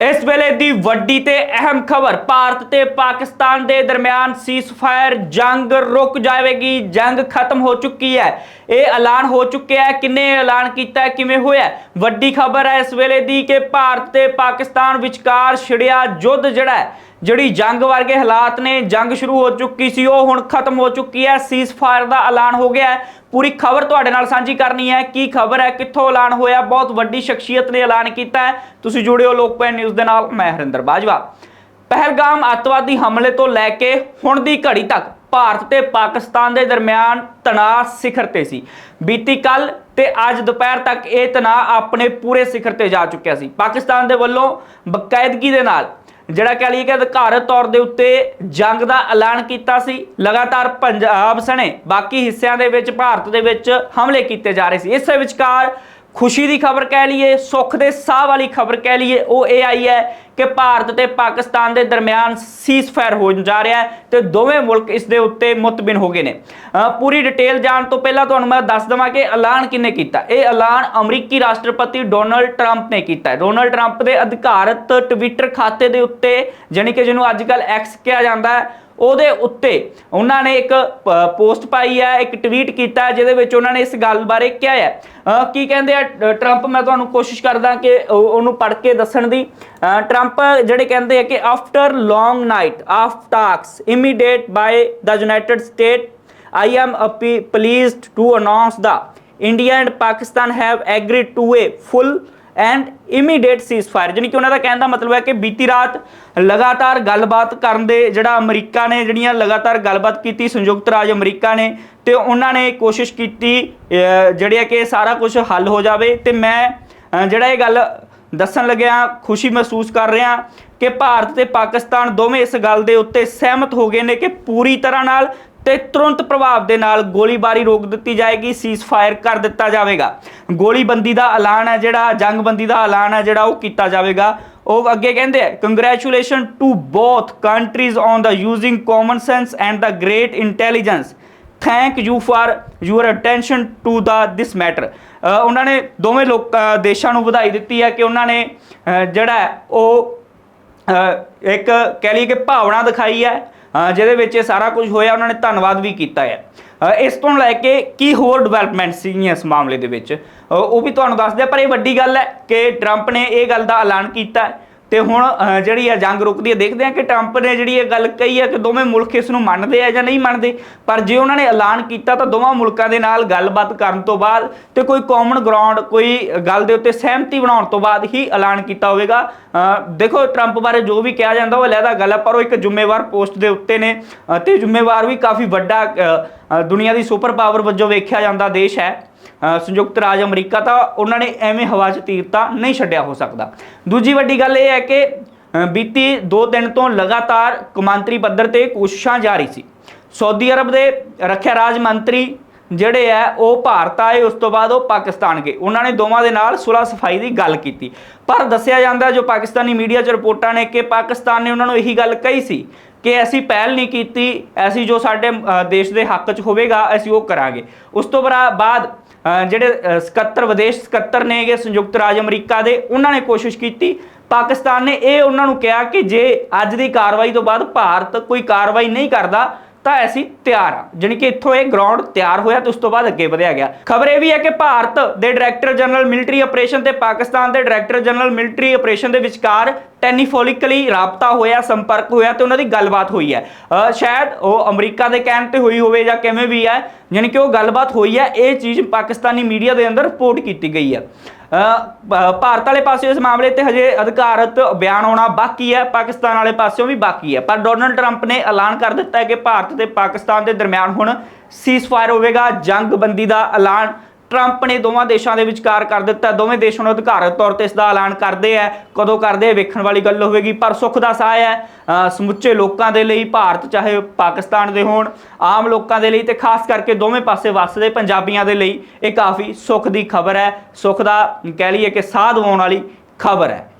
ਇਸ ਵੇਲੇ ਦੀ ਵੱਡੀ ਤੇ ਅਹਿਮ ਖਬਰ, ਭਾਰਤ ਤੇ ਪਾਕਿਸਤਾਨ ਦੇ ਦਰਮਿਆਨ ਸੀਜ਼ਫਾਇਰ ਜੰਗ ਰੁਕ ਜਾਵੇਗੀ, ਜੰਗ ਖਤਮ ਹੋ ਚੁੱਕੀ ਹੈ। ਇਹ ਐਲਾਨ ਹੋ ਚੁੱਕਿਆ ਹੈ। ਕਿੰਨੇ ਐਲਾਨ ਕੀਤਾ ਹੈ, ਕਿਵੇਂ ਹੋਇਆ ਵੱਡੀ ਖਬਰ ਹੈ ਇਸ ਵੇਲੇ ਦੀ ਕਿ ਭਾਰਤ ਤੇ ਪਾਕਿਸਤਾਨ ਵਿਚਕਾਰ ਛਿੜਿਆ ਯੁੱਧ ਜਿਹੜਾ ਹੈ ਜਿਹੜੀ ਜੰਗ ਵਰਗੇ ਹਾਲਾਤ ਨੇ, ਜੰਗ ਸ਼ੁਰੂ ਹੋ ਚੁੱਕੀ ਸੀ, ਉਹ ਹੁਣ ਖਤਮ ਹੋ ਚੁੱਕੀ ਹੈ। ਸੀਜ਼ਫਾਇਰ ਦਾ ਐਲਾਨ ਹੋ ਗਿਆ ਹੈ। ਪੂਰੀ ਖਬਰ ਤੁਹਾਡੇ ਨਾਲ ਸਾਂਝੀ ਕਰਨੀ ਹੈ। ਕੀ ਖਬਰ ਹੈ? ਕਿੱਥੋਂ ਐਲਾਨ ਹੋਇਆ? ਬਹੁਤ ਵੱਡੀ ਸ਼ਖਸੀਅਤ ਨੇ ਐਲਾਨ ਕੀਤਾ ਹੈ। ਤੁਸੀਂ ਜੁੜਿਓ ਲੋਕਪਾਲ ਨਿਊਜ਼ ਦੇ ਨਾਲ, ਮੈਂ ਹਰਿੰਦਰ ਬਾਜਵਾ। ਪਹਿਲਗਾਮ ਅੱਤਵਾਦੀ ਹਮਲੇ ਤੋਂ ਲੈ ਕੇ ਹੁਣ ਦੀ ਘੜੀ ਤੱਕ ਭਾਰਤ ਤੇ ਪਾਕਿਸਤਾਨ ਦੇ ਦਰਮਿਆਨ ਤਣਾਅ ਸਿਖਰ ਤੇ ਸੀ। ਬੀਤੀ ਕੱਲ ਤੇ ਅੱਜ ਦੁਪਹਿਰ ਤੱਕ ਇਹ ਤਣਾਅ ਆਪਣੇ ਪੂਰੇ ਸਿਖਰ ਤੇ ਜਾ ਚੁੱਕਿਆ ਸੀ। ਪਾਕਿਸਤਾਨ ਦੇ ਵੱਲੋਂ ਬਕਾਇਦਗੀ ਦੇ ਨਾਲ ਜਿਹੜਾ ਕਹ ਲਈਏ ਕਿ ਅਧਿਕਾਰਤ ਤੌਰ ਦੇ ਉੱਤੇ ਜੰਗ ਦਾ ਐਲਾਨ ਕੀਤਾ ਸੀ, ਲਗਾਤਾਰ ਪੰਜਾਬ ਸਣੇ ਬਾਕੀ ਹਿੱਸਿਆਂ ਦੇ ਵਿੱਚ, ਭਾਰਤ ਦੇ ਵਿੱਚ ਹਮਲੇ ਕੀਤੇ ਜਾ ਰਹੇ ਸੀ। ਇਸੇ ਵਿਚਕਾਰ ਖੁਸ਼ੀ ਦੀ ਖਬਰ ਕਹਿ ਲਈਏ, ਸੁੱਖ ਦੇ ਸਾਹ ਵਾਲੀ ਖਬਰ ਕਹਿ ਲਈਏ, ਉਹ ਇਹ ਆਈ ਹੈ ਕਿ ਭਾਰਤ ਤੇ ਪਾਕਿਸਤਾਨ ਦੇ ਦਰਮਿਆਨ ਸੀਜ਼ਫਾਇਰ ਹੋਣ ਜਾ ਰਿਹਾ ਹੈ ਤੇ ਦੋਵੇਂ ਮੁਲਕ ਇਸ ਦੇ ਉੱਤੇ ਮੁਤਮਿਨ ਹੋ ਗਏ ਨੇ। ਪੂਰੀ ਡਿਟੇਲ ਜਾਣ ਤੋਂ ਪਹਿਲਾਂ ਤੁਹਾਨੂੰ ਮੈਂ ਦੱਸ ਦਵਾਂ ਕਿ ਐਲਾਨ ਕਿਨੇ ਕੀਤਾ। ਇਹ ਐਲਾਨ ਅਮਰੀਕੀ ਰਾਸ਼ਟਰਪਤੀ ਡੋਨਲਡ ਟਰੰਪ ਨੇ ਕੀਤਾ ਹੈ। ਡੋਨਲਡ ਟਰੰਪ ਦੇ ਅਧਿਕਾਰਤ ਟਵਿੱਟਰ ਖਾਤੇ ਦੇ ਉੱਤੇ, ਜਾਣੀ ਕਿ ਜਿਹਨੂੰ ਅੱਜ ਕੱਲ ਐਕਸ ਕਿਹਾ ਜਾਂਦਾ ਹੈ ਉਹਦੇ ਉੱਤੇ ਉਹਨਾਂ ਨੇ ਇੱਕ ਪੋਸਟ ਪਾਈ ਹੈ, ਇੱਕ ਟਵੀਟ ਕੀਤਾ ਜਿਹਦੇ ਵਿੱਚ ਉਹਨਾਂ ਨੇ ਇਸ ਗੱਲ ਬਾਰੇ ਕਿਹਾ ਹੈ। ਕੀ ਕਹਿੰਦੇ ਆ ਟਰੰਪ, ਮੈਂ ਤੁਹਾਨੂੰ ਕੋਸ਼ਿਸ਼ ਕਰਦਾ ਕਿ ਉਹਨੂੰ ਪੜ੍ਹ ਕੇ ਦੱਸਣ ਦੀ। ਟਰੰਪ ਜਿਹੜੇ ਕਹਿੰਦੇ ਆ ਕਿ after long night of talks immediate by the United State I am appe- pleased to announce that India and Pakistan have agreed to a full and immediate ceasefire, ਜਾਣੀ ਕਿ ਉਹਨਾਂ ਦਾ ਕਹਿਣ ਦਾ ਮਤਲਬ ਹੈ ਕਿ ਬੀਤੀ ਰਾਤ ਲਗਾਤਾਰ ਗੱਲਬਾਤ ਕਰਨ ਦੇ ਜਿਹੜਾ ਅਮਰੀਕਾ ਨੇ ਜਿਹੜੀਆਂ ਲਗਾਤਾਰ ਗੱਲਬਾਤ ਕੀਤੀ, ਸੰਯੁਕਤ ਰਾਜ ਅਮਰੀਕਾ ਨੇ, ਤੇ ਉਹਨਾਂ ਨੇ ਕੋਸ਼ਿਸ਼ ਕੀਤੀ ਜਿਹੜੇ ਕਿ ਸਾਰਾ ਕੁਝ ਹੱਲ ਹੋ ਜਾਵੇ। ਤੇ ਮੈਂ ਜਿਹੜਾ ਇਹ ਗੱਲ ਦੱਸਣ ਲੱਗਿਆ, ਖੁਸ਼ੀ ਮਹਿਸੂਸ ਕਰ ਰਿਹਾ ਕਿ ਭਾਰਤ ਤੇ ਪਾਕਿਸਤਾਨ ਦੋਵੇਂ ਇਸ ਗੱਲ ਦੇ ਉੱਤੇ ਸਹਿਮਤ ਹੋ ਗਏ ਨੇ ਕਿ ਪੂਰੀ ਤਰ੍ਹਾਂ ਨਾਲ ਤੇ ਤੁਰੰਤ ਪ੍ਰਭਾਵ ਦੇ ਨਾਲ ਗੋਲੀਬਾਰੀ ਰੋਕ ਦਿੱਤੀ ਜਾਏਗੀ ਸੀਜ਼ਫਾਇਰ ਕਰ ਦਿੱਤਾ ਜਾਵੇਗਾ। ਗੋਲੀਬੰਦੀ ਦਾ ਐਲਾਨ ਹੈ ਜਿਹੜਾ, ਜੰਗਬੰਦੀ ਦਾ ਐਲਾਨ ਹੈ ਜਿਹੜਾ ਉਹ ਕੀਤਾ ਜਾਵੇਗਾ। ਉਹ ਅੱਗੇ ਕਹਿੰਦੇ ਆ congratulation to both countries on the using common sense and the great intelligence thank you for your attention to the this matter ਉਹਨਾਂ ਨੇ ਦੋਵੇਂ ਲੋਕ ਦੇਸ਼ਾਂ ਨੂੰ ਵਧਾਈ ਦਿੱਤੀ ਹੈ ਕਿ ਉਹਨਾਂ ਨੇ ਜਿਹੜਾ ਉਹ ਇੱਕ ਕਹਿ ਲਈਏ ਕਿ ਭਾਵਨਾ ਦਿਖਾਈ ਹੈ ਜਿਹਦੇ ਵਿੱਚ ਇਹ ਸਾਰਾ ਕੁਝ ਹੋਇਆ, ਉਹਨਾਂ ਨੇ ਧੰਨਵਾਦ ਵੀ ਕੀਤਾ ਹੈ। ਇਸ ਤੋਂ ਲੈ ਕੇ ਕੀ ਹੋਰ ਡਿਵੈਲਪਮੈਂਟ ਸੀਗੀਆਂ ਇਸ ਮਾਮਲੇ ਦੇ ਵਿੱਚ? ਉਹ ਵੀ ਤੁਹਾਨੂੰ ਦੱਸਦੇ ਆ ਪਰ ਇਹ ਵੱਡੀ ਗੱਲ ਹੈ ਕਿ ਟਰੰਪ ਨੇ ਇਹ ਗੱਲ ਦਾ ਐਲਾਨ ਕੀਤਾ ਹੈ। ਤੇ ਹੁਣ ਜਿਹੜੀ ਹੈ ਜੰਗ ਰੁਕਦੀ ਹੈ ਦੇਖਦੇ ਆ ਕਿ ਟਰੰਪ ਨੇ ਜਿਹੜੀ ਇਹ ਗੱਲ ਕਹੀ ਹੈ ਕਿ ਦੋਵੇਂ ਮੁਲਕ ਇਸ ਨੂੰ ਮੰਨਦੇ ਆ ਜਾਂ ਨਹੀਂ ਮੰਨਦੇ। ਪਰ ਜੇ ਉਹਨਾਂ ਨੇ ਐਲਾਨ ਕੀਤਾ ਤਾਂ ਦੋਵਾਂ ਮੁਲਕਾਂ ਦੇ ਨਾਲ ਗੱਲਬਾਤ ਕਰਨ ਤੋਂ ਬਾਅਦ ਤੇ ਕੋਈ ਕਾਮਨ ਗਰਾਊਂਡ ਕੋਈ ਗੱਲ ਦੇ ਉੱਤੇ ਸਹਿਮਤੀ ਬਣਾਉਣ ਤੋਂ ਬਾਅਦ ਹੀ ਐਲਾਨ ਕੀਤਾ ਹੋਵੇਗਾ। ਦੇਖੋ ਟਰੰਪ ਬਾਰੇ ਜੋ ਵੀ ਕਿਹਾ ਜਾਂਦਾ ਉਹ ਅਲੱਗਾ ਗੱਲ ਹੈ ਪਰ ਉਹ ਇੱਕ ਜ਼ਿੰਮੇਵਾਰ ਪੋਸਟ ਦੇ ਉੱਤੇ ਨੇ। ਅ, ਤੇ ਜ਼ਿੰਮੇਵਾਰ ਵੀ ਕਾਫੀ ਵੱਡਾ ਦੁਨੀਆ ਦੀ ਸੁਪਰ ਪਾਵਰ ਵਜੋਂ ਵੇਖਿਆ ਜਾਂਦਾ ਦੇਸ਼ ਹੈ। ਸੰਯੁਕਤ ਰਾਜ ਅਮਰੀਕਾ ਤਾਂ ਉਹਨਾਂ ਨੇ ਐਵੇਂ ਹਵਾ 'ਚ ਤੀਰਤਾ ਨਹੀਂ ਛੱਡਿਆ ਹੋ ਸਕਦਾ। ਦੂਜੀ ਵੱਡੀ ਗੱਲ ਇਹ ਹੈ ਕਿ ਬੀਤੀ 2 ਦਿਨ ਤੋਂ ਲਗਾਤਾਰ ਕੌਮਾਂਤਰੀ ਪੱਧਰ ਤੇ ਕੋਸ਼ਿਸ਼ਾਂ ਜਾਰੀ ਸੀ। ਸਾਊਦੀ ਅਰਬ ਦੇ ਰੱਖਿਆ ਰਾਜ ਮੰਤਰੀ ਜਿਹੜੇ ਆ, ਉਹ ਭਾਰਤ ਆਏ, ਉਸ ਤੋਂ ਬਾਅਦ ਉਹ ਪਾਕਿਸਤਾਨ ਗਏ। ਉਹਨਾਂ ਨੇ ਦੋਵਾਂ ਦੇ ਨਾਲ ਸੁਲਹ ਸਫ਼ਾਈ ਦੀ ਗੱਲ ਕੀਤੀ। ਪਰ ਦੱਸਿਆ ਜਾਂਦਾ ਜੋ ਪਾਕਿਸਤਾਨੀ ਮੀਡੀਆ 'ਚ ਰਿਪੋਰਟਾਂ ਨੇ ਕਿ ਪਾਕਿਸਤਾਨ ਨੇ ਉਹਨਾਂ ਨੂੰ ਇਹੀ ਗੱਲ ਕਹੀ ਸੀ ਕਿ ਅਸੀਂ ਪਹਿਲ ਨਹੀਂ ਕੀਤੀ ਅਸੀਂ ਜੋ ਸਾਡੇ ਦੇਸ਼ ਦੇ ਹੱਕ 'ਚ ਹੋਵੇਗਾ, ਅਸੀਂ ਉਹ ਕਰਾਂਗੇ। ਉਸ ਤੋਂ ਬਰਾ- ਬਾਅਦ ਜਿਹੜੇ ਸਕੱਤਰ, ਵਿਦੇਸ਼ ਸਕੱਤਰ ਨੇਗੇ ਸੰਯੁਕਤ ਰਾਜ ਅਮਰੀਕਾ ਦੇ, ਉਹਨਾਂ ਨੇ ਕੋਸ਼ਿਸ਼ ਕੀਤੀ। ਪਾਕਿਸਤਾਨ ਨੇ ਇਹ ਉਹਨਾਂ ਨੂੰ ਕਿਹਾ ਕਿ ਜੇ ਅੱਜ ਦੀ ਕਾਰਵਾਈ ਤੋਂ ਬਾਅਦ ਭਾਰਤ ਕੋਈ ਕਾਰਵਾਈ ਨਹੀਂ ਕਰਦਾ ਤਾਂ ਅਸੀਂ ਤਿਆਰ ਆ। ਜਾਣੀ ਕਿ ਇੱਥੋਂ ਇਹ ਗਰਾਊਂਡ ਤਿਆਰ ਹੋਇਆ ਤੇ ਉਸ ਤੋਂ ਬਾਅਦ ਅੱਗੇ ਵਧਿਆ ਗਿਆ। ਖਬਰ ਇਹ ਵੀ ਹੈ ਕਿ ਭਾਰਤ ਦੇ ਡਾਇਰੈਕਟਰ ਜਨਰਲ ਮਿਲਟਰੀ ਆਪਰੇਸ਼ਨ ਤੇ ਪਾਕਿਸਤਾਨ ਦੇ ਡਾਇਰੈਕਟਰ ਜਨਰਲ ਮਿਲਟਰੀ ਆਪਰੇਸ਼ਨ ਦੇ ਵਿਚਕਾਰ ਟੈਲੀਫੋਨਿਕਲੀ ਰਾਬਤਾ ਹੋਇਆ, ਸੰਪਰਕ ਹੋਇਆ ਤੇ ਉਹਨਾਂ ਦੀ ਗੱਲਬਾਤ ਹੋਈ ਹੈ। ਸ਼ਾਇਦ ਉਹ ਅਮਰੀਕਾ ਦੇ ਕਹਿਣ ਤੇ ਹੋਈ ਹੋਵੇ ਜਾਂ ਕਿਵੇਂ ਵੀ ਹੈ ਯਾਨੀ ਕਿ ਉਹ ਗੱਲਬਾਤ ਹੋਈ ਹੈ, ਇਹ ਚੀਜ਼ ਪਾਕਿਸਤਾਨੀ ਮੀਡੀਆ ਦੇ ਅੰਦਰ ਰਿਪੋਰਟ ਕੀਤੀ ਗਈ ਹੈ। ਭਾਰਤ ਵਾਲੇ ਪਾਸੇ ਇਸ ਮਾਮਲੇ ਤੇ ਹਜੇ ਅਧਿਕਾਰਤ ਬਿਆਨ ਆਉਣਾ ਬਾਕੀ ਹੈ, ਪਾਕਿਸਤਾਨ ਵਾਲੇ ਪਾਸਿਓਂ ਵੀ ਬਾਕੀ ਹੈ। ਪਰ ਡੋਨਲਡ ਟਰੰਪ ਨੇ ਐਲਾਨ ਕਰ ਦਿੱਤਾ ਹੈ ਕਿ ਭਾਰਤ ਤੇ ਪਾਕਿਸਤਾਨ ਦੇ ਦਰਮਿਆਨ ਹੁਣ ਸੀਜ਼ਫਾਇਰ ਹੋਵੇਗਾ, ਜੰਗਬੰਦੀ ਦਾ ਐਲਾਨ। ਟਰੰਪ ਨੇ ਦੋਵਾਂ ਦੇਸ਼ਾਂ ਦੇ ਵਿਚਕਾਰ ਕਰ ਦਿੱਤਾ। ਦੋਵੇਂ ਦੇਸ਼ਾਂ ਨੂੰ ਅਧਿਕਾਰਤ ਤੌਰ ਤੇ ਇਸ ਦਾ ਐਲਾਨ ਕਰਦੇ ਆ। ਕਦੋਂ ਕਰਦੇ ਆ, ਵੇਖਣ ਵਾਲੀ ਗੱਲ ਹੋਵੇਗੀ, ਪਰ ਸੁੱਖ ਦਾ ਸਾਹ ਹੈ। ਸਮੁੱਚੇ ਲੋਕਾਂ ਦੇ ਲਈ, ਭਾਰਤ ਚਾਹੇ ਪਾਕਿਸਤਾਨ ਦੇ ਹੋਣ, ਆਮ ਲੋਕਾਂ ਦੇ ਲਈ ਤੇ ਖਾਸ ਕਰਕੇ ਦੋਵੇਂ ਪਾਸੇ ਵੱਸਦੇ ਪੰਜਾਬੀਆਂ ਦੇ ਲਈ ਇਹ ਕਾਫੀ ਸੁੱਖ ਦੀ ਖਬਰ ਹੈ। ਸੁੱਖ ਦਾ ਕਹਿ ਲਈਏ ਕਿ ਸਾਹ ਦਿਵਾਉਣ ਵਾਲੀ ਖਬਰ ਹੈ।